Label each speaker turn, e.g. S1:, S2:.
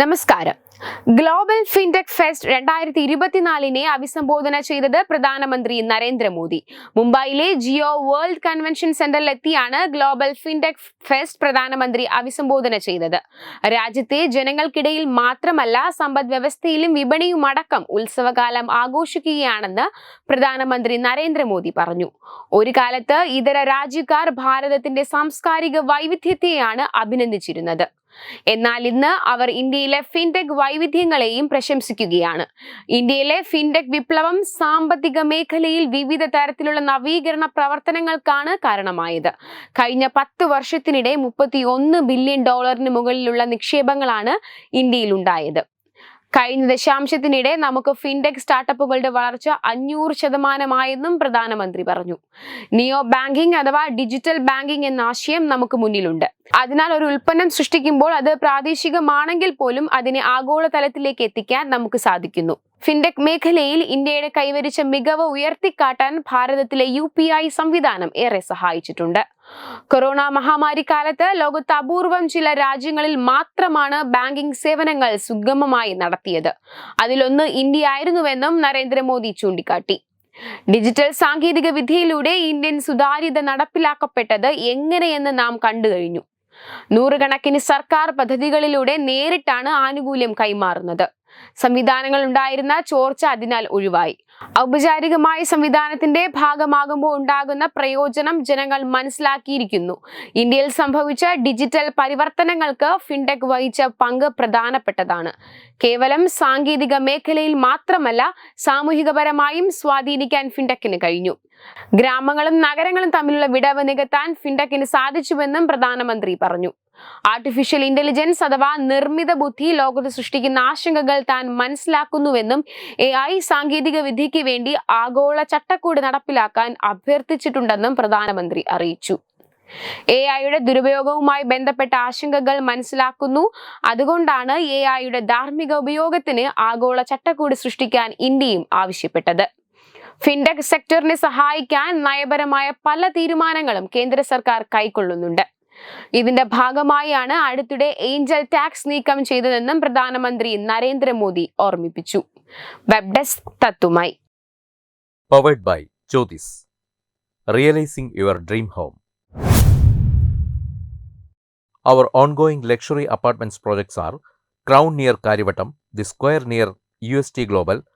S1: നമസ്കാരം. Global fintech fest രണ്ടായിരത്തി ഇരുപത്തിനാലിനെ അഭിസംബോധന ചെയ്തത് പ്രധാനമന്ത്രി നരേന്ദ്രമോദി. മുംബൈയിലെ ജിയോ വേൾഡ് കൺവെൻഷൻ സെന്ററിലെത്തിയാണ് ഗ്ലോബൽ ഫിൻടെക് ഫെസ്റ്റ് പ്രധാനമന്ത്രി അഭിസംബോധന ചെയ്തത്. രാജ്യത്തെ ജനങ്ങൾക്കിടയിൽ മാത്രമല്ല സമ്പദ് വ്യവസ്ഥയിലും വിപണിയുമടക്കം ഉത്സവകാലം ആഘോഷിക്കുകയാണെന്ന് പ്രധാനമന്ത്രി നരേന്ദ്രമോദി പറഞ്ഞു. ഒരു കാലത്ത് ഇതര രാജ്യക്കാർ ഭാരതത്തിന്റെ സാംസ്കാരിക വൈവിധ്യത്തെയാണ് അഭിനന്ദിച്ചിരുന്നത്. എന്നാൽ ഇന്ന് അവർ ഇന്ത്യയിലെ ഫിൻടെക് വൈവിധ്യങ്ങളെയും പ്രശംസിക്കുകയാണ്. ഇന്ത്യയിലെ ഫിൻടെക് വിപ്ലവം സാമ്പത്തിക മേഖലയിൽ വിവിധ തരത്തിലുള്ള നവീകരണ പ്രവർത്തനങ്ങൾക്കാണ് കാരണമായത്. കഴിഞ്ഞ പത്ത് വർഷത്തിനിടെ മുപ്പത്തി ബില്യൺ ഡോളറിന് മുകളിലുള്ള നിക്ഷേപങ്ങളാണ് ഇന്ത്യയിൽ ഉണ്ടായത് കഴിഞ്ഞ ദശാംശത്തിനിടെ നമുക്ക് ഫിൻടെക് സ്റ്റാർട്ടപ്പുകളുടെ വളർച്ച അഞ്ഞൂറ് ശതമാനമായെന്നും പ്രധാനമന്ത്രി പറഞ്ഞു. നിയോ ബാങ്കിംഗ് അഥവാ ഡിജിറ്റൽ ബാങ്കിംഗ് എന്ന ആശയം നമുക്ക് മുന്നിലുണ്ട്. അതിനാൽ ഒരു ഉൽപ്പന്നം സൃഷ്ടിക്കുമ്പോൾ അത് പ്രാദേശികമാണെങ്കിൽ പോലും അതിനെ ആഗോളതലത്തിലേക്ക് എത്തിക്കാൻ നമുക്ക് സാധിക്കുന്നു. ഫിൻടെക് മേഖലയിൽ ഇന്ത്യയുടെ കൈവരിച്ച മികവ് ഉയർത്തിക്കാട്ടാൻ ഭാരതത്തിലെ യു പി ഐ സംവിധാനം ഏറെ സഹായിച്ചിട്ടുണ്ട്. കൊറോണ മഹാമാരി കാലത്ത് ലോകത്ത് അപൂർവം ചില രാജ്യങ്ങളിൽ മാത്രമാണ് ബാങ്കിംഗ് സേവനങ്ങൾ സുഗമമായി നടത്തിയത്. അതിലൊന്ന് ഇന്ത്യ ആയിരുന്നുവെന്നും നരേന്ദ്രമോദി ചൂണ്ടിക്കാട്ടി. ഡിജിറ്റൽ സാങ്കേതിക വിദ്യയിലൂടെ ഇന്ത്യൻ സുതാര്യത നടപ്പിലാക്കപ്പെട്ടത് എങ്ങനെയെന്ന് നാം കണ്ടു കഴിഞ്ഞു. നൂറുകണക്കിന് സർക്കാർ പദ്ധതികളിലൂടെ നേരിട്ടാണ് ആനുകൂല്യം കൈമാറുന്നത്. സംവിധാനങ്ങൾ ഉണ്ടായിരുന്ന ചോർച്ച അതിനാൽ ഒഴിവായി. ഔപചാരികമായ സംവിധാനത്തിന്റെ ഭാഗമാകുമ്പോൾ ഉണ്ടാകുന്ന പ്രയോജനം ജനങ്ങൾ മനസ്സിലാക്കിയിരിക്കുന്നു. ഇന്ത്യയിൽ സംഭവിച്ച ഡിജിറ്റൽ പരിവർത്തനങ്ങൾക്ക് ഫിൻടെക് വഹിച്ച പങ്ക് പ്രധാനപ്പെട്ടതാണ്. കേവലം സാങ്കേതിക മേഖലയിൽ മാത്രമല്ല സാമൂഹികപരമായും സ്വാധീനിക്കാൻ ഫിൻടെക്കിന് കഴിഞ്ഞു. ഗ്രാമങ്ങളും നഗരങ്ങളും തമ്മിലുള്ള വിടവ് നികത്താൻ ഫിൻടെക്കിന് സാധിച്ചുവെന്നും പ്രധാനമന്ത്രി പറഞ്ഞു. ആർട്ടിഫിഷ്യൽ ഇന്റലിജൻസ് അഥവാ നിർമ്മിത ബുദ്ധി ലോകത്ത് സൃഷ്ടിക്കുന്ന ആശങ്കകൾ താൻ മനസ്സിലാക്കുന്നുവെന്നും എ ഐ സാങ്കേതിക വിദ്യയ്ക്ക് വേണ്ടി ആഗോള ചട്ടക്കൂട് നടപ്പിലാക്കാൻ അഭ്യർത്ഥിച്ചിട്ടുണ്ടെന്നും പ്രധാനമന്ത്രി അറിയിച്ചു. എ ഐയുടെ ദുരുപയോഗവുമായി ബന്ധപ്പെട്ട ആശങ്കകൾ മനസ്സിലാക്കുന്നു. അതുകൊണ്ടാണ് എ ഐയുടെ ധാർമ്മിക ഉപയോഗത്തിന് ആഗോള ചട്ടക്കൂട് സൃഷ്ടിക്കാൻ ഇന്ത്യയും ആവശ്യപ്പെട്ടത്. ഫിൻടെക് സെക്ടറിനെ സഹായിക്കാൻ നയപരമായ പല തീരുമാനങ്ങളും കേന്ദ്ര സർക്കാർ കൈക്കൊള്ളുന്നുണ്ട്. ഇതിന്റെ ഭാഗമായാണ് അടുത്തിടെ ഏഞ്ചൽ ടാക്സ് നീക്കം ചെയ്തതെന്നും പ്രധാനമന്ത്രി നരേന്ദ്രമോദി ഓർമ്മിപ്പിച്ചു. Web desk തത്തുമായി.
S2: Luxury apartments projects R crown near Kariavattom the square near U S T Crown